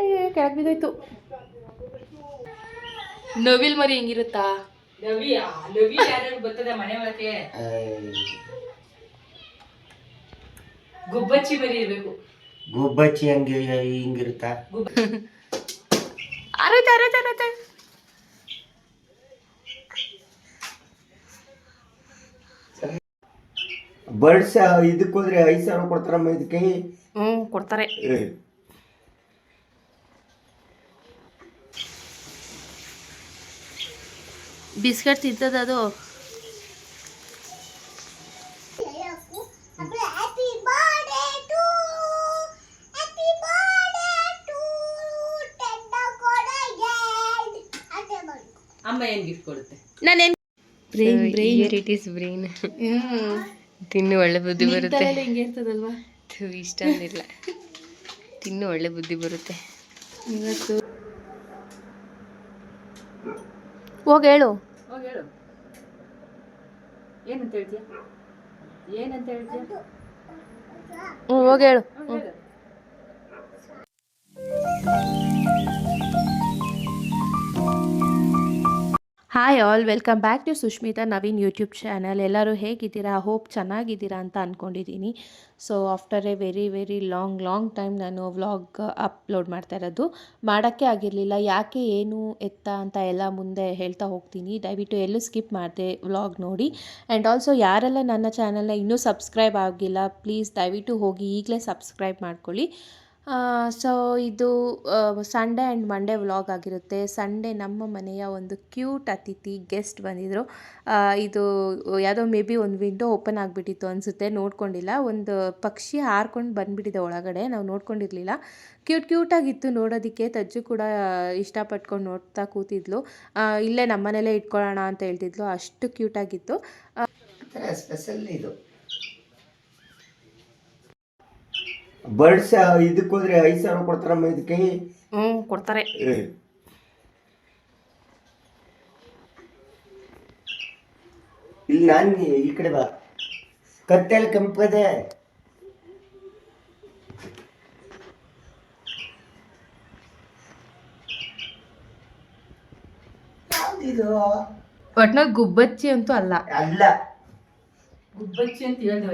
ಅಯ್ಯೋ ಕೆಳಗೆ ಬಿದ್ದೋಯ್ತು. ನವಿಲ್ ಮರಿ ಹೆಂಗಿರುತ್ತಾ? ಗುಬ್ಬಚ್ಚಿ ಮರಿ ಇರಬೇಕು. ಗುಬ್ಬಚ್ಚಿ ಹಂಗೆ ಹಿಂಗಿರುತ್ತ? ಅರತೆ ಅರತೆ ಅರತೆ ಬರ್ಡ್ಸ್ ಇದಕ್ಕೆ ಹೋದ್ರೆ ಐದು ಸಾವಿರ ಕೊಡ್ತಾರಮ್ಮ ಇದಕ್ಕೆ? ಹ್ಞೂ ಕೊಡ್ತಾರೆ. ಬಿಸ್ಕಟ್ ತಿಂತದ ಅದು. ಅಮ್ಮ ಏನ್ ಗಿಫ್ಟ್ ಕೊಡುತ್ತೆ? ನಾನೇನ್ brain brain it is brain ತಿನ್ನು ಒಳ್ಳೆ ಬುದ್ಧಿ ಬರುತ್ತೆ. ಹಿಂಗೆ ಇರ್ತದಲ್ವಾ? ಥು, ಇಷ್ಟ ಅಂದಿಲ್ಲ ತಿನ್ನು ಒಳ್ಳೆ ಬುದ್ಧಿ ಬರುತ್ತೆ. ಇವತ್ತು ಹೋಗಿ ಹೇಳು. ಹೋಗಿ ಹೇಳು. ಏನಂತ ಹೇಳ್ತೀಯ? ಏನಂತ ಹೇಳ್ತೀಯ? ಹ್ಞೂ ಹೋಗಿ ಹೇಳು. ಹೋಗ್ hi all welcome back to Sushmita Naveen YouTube channel ಎಲ್ಲರೂ ಹೇಗಿದ್ದೀರಾ? ಹೋಪ್ ಚೆನ್ನಾಗಿದ್ದೀರಾ ಅಂತ ಅಂದ್ಕೊಂಡಿದ್ದೀನಿ so after a very very long long time ನಾನು ವ್ಲಾಗ್ ಅಪ್ಲೋಡ್ ಮಾಡ್ತಾ ಇರೋದು. ಮಾಡೋಕ್ಕೆ ಆಗಿರಲಿಲ್ಲ. ಯಾಕೆ ಏನು ಎತ್ತ ಅಂತ ಎಲ್ಲ ಮುಂದೆ ಹೇಳ್ತಾ ಹೋಗ್ತೀನಿ. ದಯವಿಟ್ಟು ಎಲ್ಲೂ ಸ್ಕಿಪ್ ಮಾಡಿದೆ ವ್ಲಾಗ್ ನೋಡಿ. ಆ್ಯಂಡ್ ಆಲ್ಸೋ ಯಾರೆಲ್ಲ ನನ್ನ ಚಾನಲ್ನ ಇನ್ನೂ ಸಬ್ಸ್ಕ್ರೈಬ್ ಆಗಿಲ್ಲ ಪ್ಲೀಸ್ ದಯವಿಟ್ಟು ಹೋಗಿ ಈಗಲೇ ಸಬ್ಸ್ಕ್ರೈಬ್ ಮಾಡ್ಕೊಳ್ಳಿ. ಸೊ ಇದು ಸಂಡೇ ಆ್ಯಂಡ್ ಮಂಡೇ ವ್ಲಾಗ್ ಆಗಿರುತ್ತೆ. ಸಂಡೇ ನಮ್ಮ ಮನೆಯ ಒಂದು ಕ್ಯೂಟ್ ಅತಿಥಿ ಗೆಸ್ಟ್ ಬಂದಿದ್ದರು ಇದು ಯಾವುದೋ ಮೇ ಬಿ ಒಂದು ವಿಂಡೋ ಓಪನ್ ಆಗಿಬಿಟ್ಟಿತ್ತು ಅನಿಸುತ್ತೆ. ನೋಡ್ಕೊಂಡಿಲ್ಲ. ಒಂದು ಪಕ್ಷಿ ಹಾರ್ಕೊಂಡು ಬಂದುಬಿಟ್ಟಿದೆ ಒಳಗಡೆ. ನಾವು ನೋಡ್ಕೊಂಡಿರಲಿಲ್ಲ. ಕ್ಯೂಟ್ ಕ್ಯೂಟಾಗಿತ್ತು ನೋಡೋದಕ್ಕೆ. ತಜ್ಜು ಕೂಡ ಇಷ್ಟಪಟ್ಕೊಂಡು ನೋಡ್ತಾ ಕೂತಿದ್ಲು. ಇಲ್ಲೇ ನಮ್ಮನೇಲೇ ಇಟ್ಕೊಳ್ಳೋಣ ಅಂತ ಹೇಳ್ತಿದ್ಲು. ಅಷ್ಟು ಕ್ಯೂಟಾಗಿತ್ತು ಸ್ಪೆಷಲ್ ಇದು. ಬರ್ಡ್ಸ್ ಇದಕ್ಕೆ ಹೋದ್ರೆ ಐದು ಸಾವಿರ ಕೊಡ್ತಾರಮ್ಮ ಇದಕ್ಕೆ? ಹ್ಞೂ ಕೊಡ್ತಾರೆ. ಇಲ್ಲಿ ನಾನು ಈ ಕಡೆ ಬಾ. ಕತ್ತಲ್ಲಿ ಕೆಂಪದೆ. ಇದು ಒಟ್ನಲ್ಲಿ ಗುಬ್ಬಚ್ಚಿ ಅಂತೂ ಅಲ್ಲ. ಅಲ್ಲ. ಗುಬ್ಬಚ್ಚಿ ಅಂತ ಹೇಳ್ದವ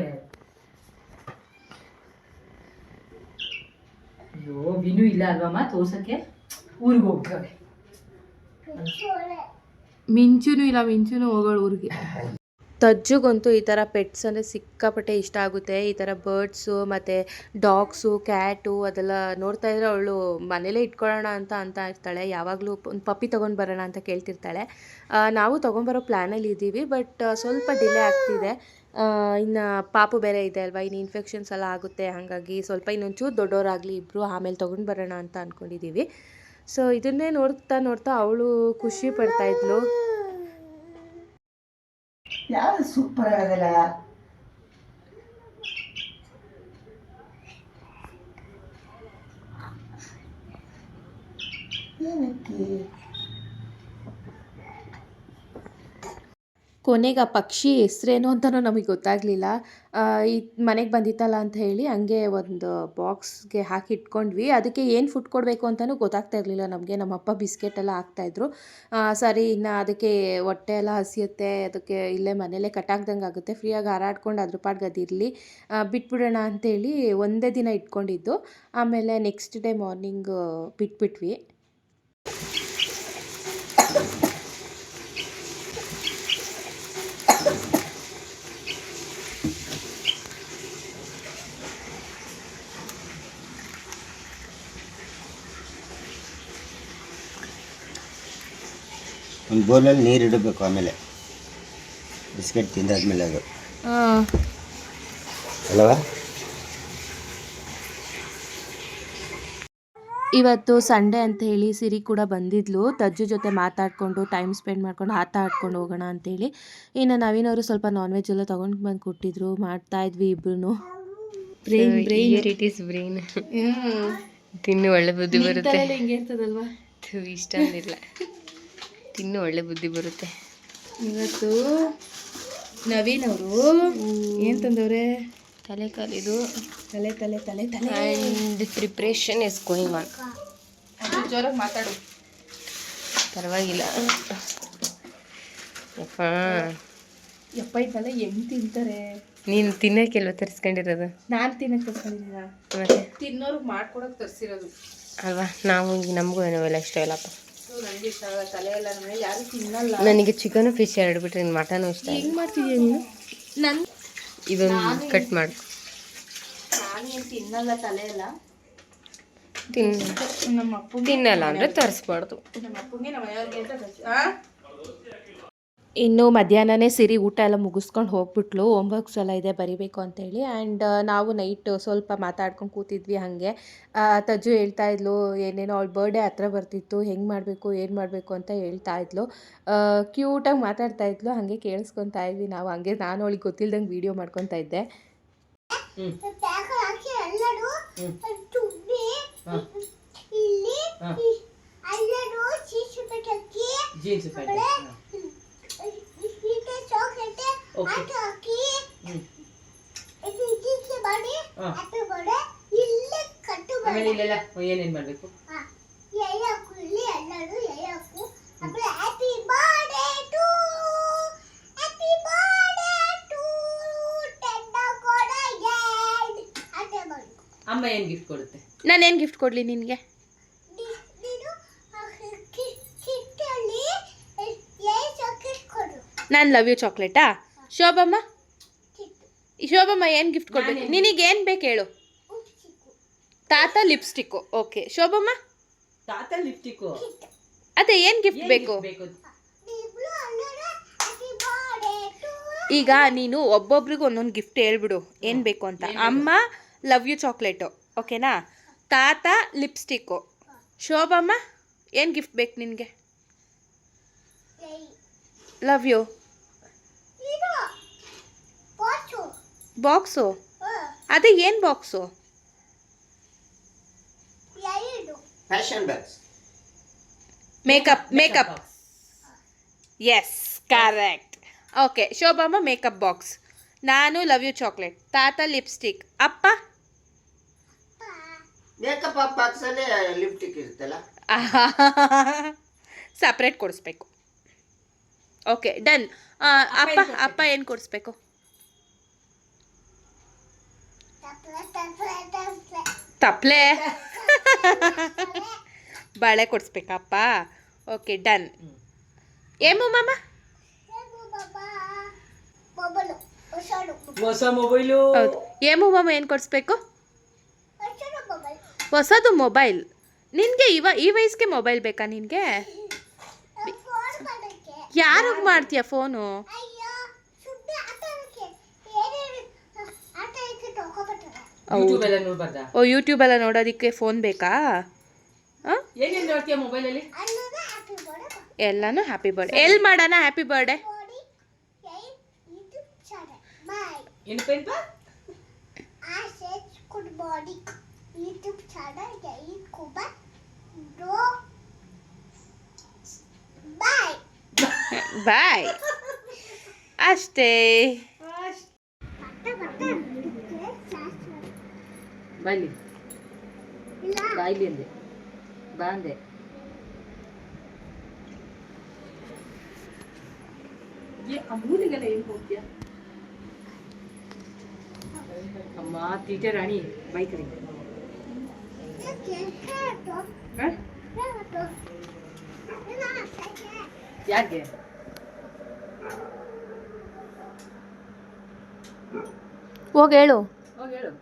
ಅಯ್ಯೋ ವಿನು ಇಲ್ಲ ಅಲ್ವಮ್ಮ ತೋರ್ಸಕ್ಕೆ? ಊರಿಗೆ ಹೋಗ್ತವೆ ಮಿಂಚುನು ಇಲ್ಲ ಮಿಂಚುನು ಹೋಗೋಳು ಊರಿಗೆ. ತಜ್ಜುಗಂತೂ ಈ ಥರ ಪೆಟ್ಸ್ ಅಂದರೆ ಸಿಕ್ಕಾಪಟ್ಟೆ ಇಷ್ಟ ಆಗುತ್ತೆ. ಈ ಥರ ಬರ್ಡ್ಸು ಮತ್ತು ಡಾಗ್ಸು ಕ್ಯಾಟು ಅದೆಲ್ಲ ನೋಡ್ತಾ ಇದ್ರೆ ಅವಳು ಮನೇಲೇ ಇಟ್ಕೊಳ್ಳೋಣ ಅಂತ ಅಂತ ಇರ್ತಾಳೆ. ಯಾವಾಗಲೂ ಒಂದು ಪಪ್ಪಿ ತೊಗೊಂಡು ಬರೋಣ ಅಂತ ಕೇಳ್ತಿರ್ತಾಳೆ. ನಾವು ತೊಗೊಂಬರೋ ಪ್ಲ್ಯಾನಲ್ಲಿ ಇದ್ದೀವಿ ಬಟ್ ಸ್ವಲ್ಪ ಡಿಲೇ ಆಗ್ತಿದೆ. ಇನ್ನು ಪಾಪು ಬೇರೆ ಇದೆ ಅಲ್ವಾ, ಇನ್ನು ಇನ್ಫೆಕ್ಷನ್ಸ್ ಎಲ್ಲ ಆಗುತ್ತೆ, ಹಾಗಾಗಿ ಸ್ವಲ್ಪ ಇನ್ನೊಂಚೂರು ದೊಡ್ಡವರಾಗಲಿ ಇಬ್ಬರು ಆಮೇಲೆ ತೊಗೊಂಡು ಬರೋಣ ಅಂತ ಅಂದ್ಕೊಂಡಿದ್ದೀವಿ ಸೊ ಇದನ್ನೇ ನೋಡ್ತಾ ನೋಡ್ತಾ ಅವಳು ಖುಷಿ ಪಡ್ತಾ ಇದ್ಲು. ಯಾವ್ದು ಸೂಪರ್ ಆಗದಲ್ಲ ಏನಕ್ಕೆ ಕೊನೆಗೆ ಆ ಪಕ್ಷಿ ಹೆಸ್ರೇನು ಅಂತಲೂ ನಮಗೆ ಗೊತ್ತಾಗಲಿಲ್ಲ. ಈ ಮನೆಗೆ ಬಂದಿತ್ತಲ್ಲ ಅಂತ ಹೇಳಿ ಹಂಗೆ ಒಂದು ಬಾಕ್ಸ್ಗೆ ಹಾಕಿ ಇಟ್ಕೊಂಡ್ವಿ. ಅದಕ್ಕೆ ಏನು ಫುಡ್ ಕೊಡಬೇಕು ಅಂತಲೂ ಗೊತ್ತಾಗ್ತಾ ಇರಲಿಲ್ಲ. ನಮಗೆ ನಮ್ಮಪ್ಪ ಬಿಸ್ಕೆಟ್ ಎಲ್ಲ ಹಾಕ್ತಾಯಿದ್ರು ಸರಿ, ಇನ್ನು ಅದಕ್ಕೆ ಹೊಟ್ಟೆ ಎಲ್ಲ ಹಸಿಯುತ್ತೆ. ಅದಕ್ಕೆ ಇಲ್ಲೇ ಮನೇಲೇ ಕಟ್ಟಾಕ್ದಂಗೆ ಆಗುತ್ತೆ. ಫ್ರೀಯಾಗಿ ಹಾರಾಡ್ಕೊಂಡು ಅದ್ರ ಪಾಡ್ಗೆ ಅದಿರಲಿ ಬಿಟ್ಬಿಡೋಣ ಅಂತೇಳಿ ಒಂದೇ ದಿನ ಇಟ್ಕೊಂಡಿದ್ದು. ಆಮೇಲೆ ನೆಕ್ಸ್ಟ್ ಡೇ ಮಾರ್ನಿಂಗ್ ಬಿಟ್ಬಿಟ್ವಿ. ಒಂದು ಬೌಲಲ್ಲಿ ನೀರು ಇಡಬೇಕು ಆಮೇಲೆ. ಬಿಸ್ಕೆಟ್ ತಿಂದಾದ್ಮೇಲೆ ಅದು. ಅಲ್ವಾ? ಇವತ್ತು ಸಂಡೇ ಅಂತ ಹೇಳಿ ಸಿರಿ ಕೂಡ ಬಂದಿದ್ಲು. ತಜ್ಜು ಜೊತೆ ಮಾತಾಡಿಕೊಂಡು ಟೈಮ್ ಸ್ಪೆಂಡ್ ಮಾಡ್ಕೊಂಡು ಆತ ಆಡ್ಕೊಂಡು ಹೋಗೋಣ ಅಂತೇಳಿ ಇನ್ನು ನವೀನವರು ಅವರು ಸ್ವಲ್ಪ ನಾನ್ ವೆಜ್ ಎಲ್ಲ ತೊಗೊಂಡು ಬಂದು ಕೊಟ್ಟಿದ್ರು. ಮಾಡ್ತಾ ಇದ್ವಿ ಇಬ್ರು brain brain it is brain ತಿನ್ನು ಒಳ್ಳೆ ಬುದ್ಧಿ ಬರುತ್ತೆ. ಹಿಂಗೆ ಇರ್ತದಲ್ವಾ? ಥು, ಇಷ್ಟ ಅಂದಿಲ್ಲ ತಿನ್ನು ಒಳ್ಳೆ ಬುದ್ಧಿ ಬರುತ್ತೆ. ಇವತ್ತು ನವೀನ್ ಅವರು ಏನು ತಂದವ್ರೆ? ತಲೆ ಕಾಲಿದು ತಲೆ ತಲೆ ತಲೆ ತಲೆ. And preparation is going on ಜೋರಾಗಿ ಮಾತಾಡು. ಪರವಾಗಿಲ್ಲ. ಯಪ್ಪ. ಯಪ್ಪ ಇದೆಲ್ಲ ಹೆಂಗ್ ತಿಂತಾರೆ? ನೀನು ತಿನ್ನೋಕ್ಕೆಲ್ವ ತರಿಸ್ಕೊಂಡಿರೋದು? ನಾನು ತಿನ್ನಕ್ಕೆ ತರ್ಸ್ಕೊಂಡಿದ್ದೀನ? ಮತ್ತೆ? ತಿನ್ನೋರ್ಗೆ ಮಾಡ್ಕೊಡಕ್ಕೆ ತರಿಸಿರೋದು. ಅಲ್ವಾ? ನಾವು ಈಗ ನಮಗೂ ಏನೋವೆಲ್ಲ ಇಷ್ಟ ಇಲ್ಲಪ್ಪ. ನನಗೆ ಚಿಕನ್ ಫಿಶ್ ಎರಡು ಬಿಟ್ರೆ ಮಟನ್ ಇಷ್ಟ. ಹೆಂಗ್ ಮಾಡ್ತಿದ್ಯಾ ನೀನು? ನನ್ ಇದೊಂದು ಕಟ್ ಮಾಡು. ನಾನೇನು ತಿನ್ನಲ್ಲ ತಲೆ ಎಲ್ಲ. ತಿನ್ನ. ನಮ್ಮ ಅಪ್ಪ ತಿನ್ನಲ್ಲ ಅಂದರೆ ತರಿಸ್ಬಾರ್ದು. ನಮ್ಮ ಅಪ್ಪಂಗೆ ನಮ್ಮ ಮನೆಯವ್ರಿಗೆ ಅಂತ? ಇನ್ನು ಮಧ್ಯಾಹ್ನನೇ ಸಿರಿ ಊಟ ಎಲ್ಲ ಮುಗಿಸ್ಕೊಂಡು ಹೋಗ್ಬಿಟ್ಲು. ಹೋಮ್ವರ್ಕ್ಸ್ ಎಲ್ಲ ಇದೆ ಬರಿಬೇಕು ಅಂತೇಳಿ ಆ್ಯಂಡ್ ನಾವು ನೈಟ್ ಸ್ವಲ್ಪ ಮಾತಾಡ್ಕೊಂಡು ಕೂತಿದ್ವಿ ಹಾಗೆ. ತಜ್ಜು ಹೇಳ್ತಾ ಇದ್ಲು ಏನೇನೋ ಅವಳು ಬರ್ಡೇ ಹತ್ರ ಬರ್ತಿತ್ತು ಹೆಂಗೆ ಮಾಡಬೇಕು ಏನು ಮಾಡಬೇಕು ಅಂತ ಹೇಳ್ತಾ ಇದ್ಲು. ಕ್ಯೂಟಾಗಿ ಮಾತಾಡ್ತಾ ಇದ್ಲು ಹಾಗೆ ಕೇಳಿಸ್ಕೊತಾ ಇದ್ವಿ ನಾವು. ಹಂಗೆ ನಾನು ಅವಳಿಗೆ ಗೊತ್ತಿಲ್ದಂಗೆ ವೀಡಿಯೋ ಮಾಡ್ಕೊತಾ ಇದ್ದೆ. ಜೀನ್ಸ್ ಪ್ಯಾಂಟ್ ಆಮೇಲೆ ಇಲ್ಲೆಲ್ಲ ಏನೇನ್ ಮಾಡ್ಬೇಕು ಅಮ್ಮ ಏನ್ ಗಿಫ್ಟ್ ಕೊಡುತ್ತೆ. ನಾನೇನು ಗಿಫ್ಟ್ ಕೊಡಲಿ ನಿನಗೆ? ನಾನು ಲವ್ ಯು ಚಾಕ್ಲೇಟಾ ಶೋಭಮ್ಮ? ಶೋಭಮ್ಮ ಏನು ಗಿಫ್ಟ್ ಕೊಡ್ಬೇಕು? ನಿನಗೆ ಏನು ಬೇಕು ಹೇಳು. ತಾತ ಲಿಪ್ಸ್ಟಿಕ್ಕು ಓಕೆ ಶೋಭಮ್ಮ? ತಾತ ಲಿಪ್ಸ್ಟಿಕ್ಕು ಅದೇ ಏನು ಗಿಫ್ಟ್ ಬೇಕು? ಬೇಕು? ಈಗ ನೀನು ಒಬ್ಬೊಬ್ರಿಗೂ ಒಂದೊಂದು ಗಿಫ್ಟ್ ಹೇಳ್ಬಿಡು. ಏನು ಬೇಕು ಅಂತ. ಅಮ್ಮ ಲವ್ ಯು ಚಾಕ್ಲೇಟು ಓಕೆನಾ? ತಾತ ಲಿಪ್ಸ್ಟಿಕ್ಕು. ಶೋಭಮ್ಮ ಏನು ಗಿಫ್ಟ್ ಬೇಕು ನಿನಗೆ? ಲವ್ ಯು ಬಾಕ್ಸು ಅದೇ ಏನು box makeup makeup yes correct okay Shobhamma makeup box ನಾನು ಲವ್ ಯು ಚಾಕ್ಲೇಟ್ ತಾತ ಲಿಪ್ಸ್ಟಿಕ್ ಅಪ್ಪ ಮೇಕಪ್ ಬಾಕ್ಸಲ್ಲೇ ಲಿಪ್ಟಿಕ್ ಇರುತ್ತಲ್ಲ? ಸಪ್ರೇಟ್ ಕೊಡಿಸ್ಬೇಕು. ಓಕೆ ಡನ್ ಅಪ್ಪ ಅಪ್ಪ ಏನು ಕೊಡಿಸ್ಬೇಕು? ತಪ್ಲೆ ಬಾಳೆ ಕೊಡಿಸ್ಬೇಕಪ್ಪ. ಓಕೆ ಡನ್ ಏಮು ಮಾಮ? ಹೊಸ ಮೊಬೈಲು. ಹೌದು. ಏಮು ಮಾಮ ಏನು ಕೊಡಿಸ್ಬೇಕು? ಹೊಸದು ಮೊಬೈಲ್. ನಿನಗೆ ಇವ ಈ ವಯಸ್ಸಿಗೆ ಮೊಬೈಲ್ ಬೇಕಾ ನಿನಗೆ? ಯಾರಿಗೆ ಮಾಡ್ತೀಯ ಫೋನು ಓ ಯೂಟ್ಯೂಬ್ ಎಲ್ಲ ನೋಡೋದಕ್ಕೆ ಫೋನ್ ಬೇಕಾ? ಹಾಂ? ಏನೇನ್ ನೋಡ್ತೀಯ ಮೊಬೈಲಲ್ಲಿ ಎಲ್ಲಾನು ಹ್ಯಾಪಿ ಬರ್ಡೇ ಎಲ್ಲಿ ಮಾಡೋಣ ಹ್ಯಾಪಿ ಬರ್ಡೇ ಏನು. YouTube channel Jai Kumar. Do. Bye. Bye ಅಷ್ಟೇ ಬಾಯ್ಲಿ ಇಲ್ಲ ಬಾಯ್ಲಿ ಅಂದೆ ಬಾ ಅಂದೆ ಅಮ್ಮ ತೀಟೆ ರಾಣಿ ಬಾಯ್ ಕರಿ ಹ? ಯಾಕೆ? ಹೋಗಿ ಹೇಳು. ಹೋಗಿ ಹೇಳು.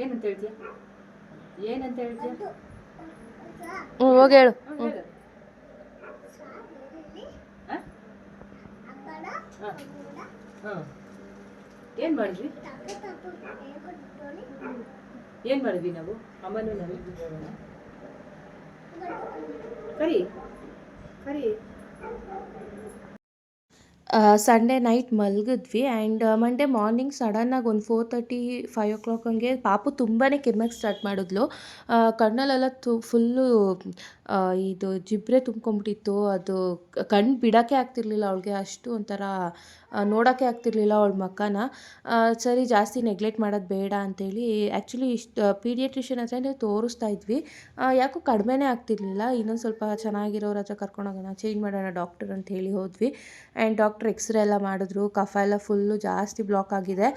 ಏನಂತ ಹೇಳ್ತೀಯ? ಏನಂತ ಹೇಳ್ತೀಯ? ಹ್ಞೂ ಹೋಗಿ ಹೇಳು. ಏನ್ ಮಾಡಿದ್ವಿ? ಏನ್ ಮಾಡಿದ್ವಿ ನಾವು? ಅಮ್ಮನೂ ಕರಿ ಕರಿ. ಸಂಡೇ ನೈಟ್ ಮಲಗಿದ್ವಿ ಆ್ಯಂಡ್ ಮಂಡೇ ಮಾರ್ನಿಂಗ್ ಸಡನ್ನಾಗಿ ಒಂದು four thirty five o'clock ಹಂಗೆ ಪಾಪು ತುಂಬಾ ಕೆಮ್ಮಕ್ಕೆ ಸ್ಟಾರ್ಟ್ ಮಾಡಿದ್ಲು. ಕಣ್ಣಲ್ಲೆಲ್ಲ ತು ಫುಲ್ಲು ಇದು ಜಿಬ್ರೆ ತುಂಬ್ಕೊಂಡ್ಬಿಟ್ಟಿತ್ತು ಅದು ಕಣ್ಣು ಬಿಡೋಕ್ಕೆ ಆಗ್ತಿರ್ಲಿಲ್ಲ ಅವಳಿಗೆ ಅಷ್ಟು ಒಂಥರ ನೋಡೋಕ್ಕೆ ಆಗ್ತಿರ್ಲಿಲ್ಲ ಅವಳ ಮಕ್ಕನ. ಸರಿ, ಜಾಸ್ತಿ ನೆಗ್ಲೆಕ್ಟ್ ಮಾಡೋದು ಬೇಡ ಅಂತೇಳಿ ಆ್ಯಕ್ಚುಲಿ ಇಷ್ಟು ಪೀಡಿಯಾಟ್ರಿಷಿಯನ್ ಹತ್ರನೇ ತೋರಿಸ್ತಾ ಇದ್ವಿ. ಯಾಕೋ ಕಡಿಮೆನೇ ಆಗ್ತಿರ್ಲಿಲ್ಲ. ಇನ್ನೊಂದು ಸ್ವಲ್ಪ ಚೆನ್ನಾಗಿರೋರ ಹತ್ರ ಕರ್ಕೊಂಡೋಗೋಣ ಚೇಂಜ್ ಮಾಡೋಣ ಡಾಕ್ಟರ್ ಅಂತ ಹೇಳಿ ಹೋದ್ವಿ. ಆ್ಯಂಡ್ ಡಾಕ್ಟ್ರ್ ಎಕ್ಸ್ರೇ ಎಲ್ಲ ಮಾಡಿದ್ರು. ಕಫ ಎಲ್ಲ ಫುಲ್ಲು ಜಾಸ್ತಿ ಬ್ಲಾಕ್ ಆಗಿದೆ.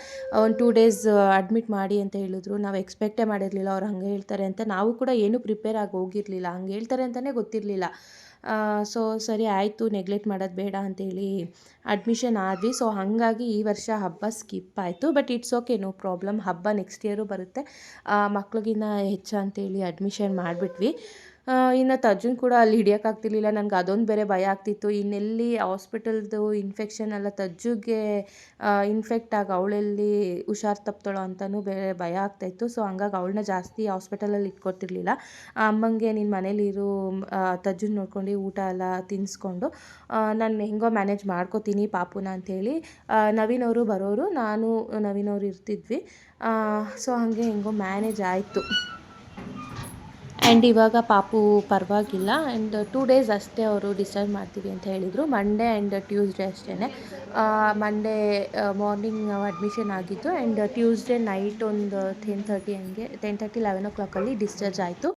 ಒಂದು ಟೂ ಡೇಸ್ ಅಡ್ಮಿಟ್ ಮಾಡಿ ಅಂತ ಹೇಳಿದ್ರು. ನಾವು ಎಕ್ಸ್ಪೆಕ್ಟೇ ಮಾಡಿರಲಿಲ್ಲ. ಅವ್ರು ಹಂಗೆ ಹೇಳ್ತಾರೆ ಅಂತ. ನಾವು ಕೂಡ ಏನು ಪ್ರಿಪೇರ್ ಆಗಿ ಹೋಗಿರಲಿಲ್ಲ. ಹಂಗೆ ಹೇಳ್ತಾರೆ ಅಂತಲೇ ಗೊತ್ತಿರಲಿಲ್ಲ. ಸೊ ಸರಿ ಆಯಿತು ನೆಗ್ಲೆಕ್ಟ್ ಮಾಡೋದು ಬೇಡ ಅಂತೇಳಿ ಅಡ್ಮಿಷನ್ ಆದ್ವಿ. ಸೊ ಹಾಗಾಗಿ ಈ ವರ್ಷ ಹಬ್ಬ ಸ್ಕಿಪ್ ಆಯಿತು but it's okay no problem ಹಬ್ಬ ನೆಕ್ಸ್ಟ್ ಇಯರು ಬರುತ್ತೆ. ಮಕ್ಳಿಗಿನ್ನ ಹೆಚ್ಚು ಅಂತೇಳಿ ಅಡ್ಮಿಷನ್ ಮಾಡಿಬಿಟ್ವಿ. ಇನ್ನು ತರ್ಜುನ್ ಕೂಡ ಅಲ್ಲಿ ಹಿಡಿಯೋಕ್ಕಾಗ್ತಿರ್ಲಿಲ್ಲ ನನಗೆ ಅದೊಂದು ಬೇರೆ ಭಯ ಆಗ್ತಿತ್ತು. ಇನ್ನೆಲ್ಲಿ ಹಾಸ್ಪಿಟಲ್ದು ಇನ್ಫೆಕ್ಷನ್ ಎಲ್ಲ ತಜ್ಜುಗೆ ಇನ್ಫೆಕ್ಟ್ ಆಗಿ ಅವಳೆಲ್ಲಿ ಹುಷಾರು ತಪ್ತಾಳೋ ಅಂತಲೂ ಬೇರೆ ಭಯ ಆಗ್ತಾಯಿತ್ತು. ಸೊ ಹಂಗಾಗಿ ಅವಳನ್ನ ಜಾಸ್ತಿ ಹಾಸ್ಪಿಟಲಲ್ಲಿ ಇಟ್ಕೊತಿರ್ಲಿಲ್ಲ ಅಮ್ಮಂಗೆ ನಿನ್ನ ಮನೇಲಿರು ತಜ್ಜುನ ನೋಡ್ಕೊಂಡು ಊಟ ಎಲ್ಲ ತಿನ್ನಿಸ್ಕೊಂಡು ನಾನು ಹೆಂಗೋ ಮ್ಯಾನೇಜ್ ಮಾಡ್ಕೋತೀನಿ ಪಾಪುನ ಅಂಥೇಳಿ ನವೀನ್ ಅವರು ಬರೋರು, ನಾನು ನವೀನ್ ಅವರು ಇರ್ತಿದ್ವಿ. ಸೊ ಹಾಗೆ ಹೆಂಗೋ ಮ್ಯಾನೇಜ್ ಆಯಿತು. ಆ್ಯಂಡ್ ಇವಾಗ ಪಾಪು ಪರವಾಗಿಲ್ಲ. ಆ್ಯಂಡ್ ಟೂ ಡೇಸ್ ಅಷ್ಟೇ ಅವರು ಡಿಸ್ಚಾರ್ಜ್ ಮಾಡ್ತೀವಿ ಅಂತ ಹೇಳಿದರು. ಮಂಡೇ ಆ್ಯಂಡ್ ಟ್ಯೂಸ್ಡೇ ಅಷ್ಟೇ ಮಂಡೇ ಮಾರ್ನಿಂಗ್ ನಾವು ಅಡ್ಮಿಷನ್ ಆಗಿದ್ದು ಆ್ಯಂಡ್ ಟ್ಯೂಸ್ಡೇ ನೈಟ್ ಒಂದು ಟೆನ್ ಥರ್ಟಿ ಹಂಗೆ ಟೆನ್ ತರ್ಟಿ ಲೆವೆನ್ ಓ ಕ್ಲಾಕಲ್ಲಿ ಡಿಸ್ಚಾರ್ಜ್ ಆಯಿತು.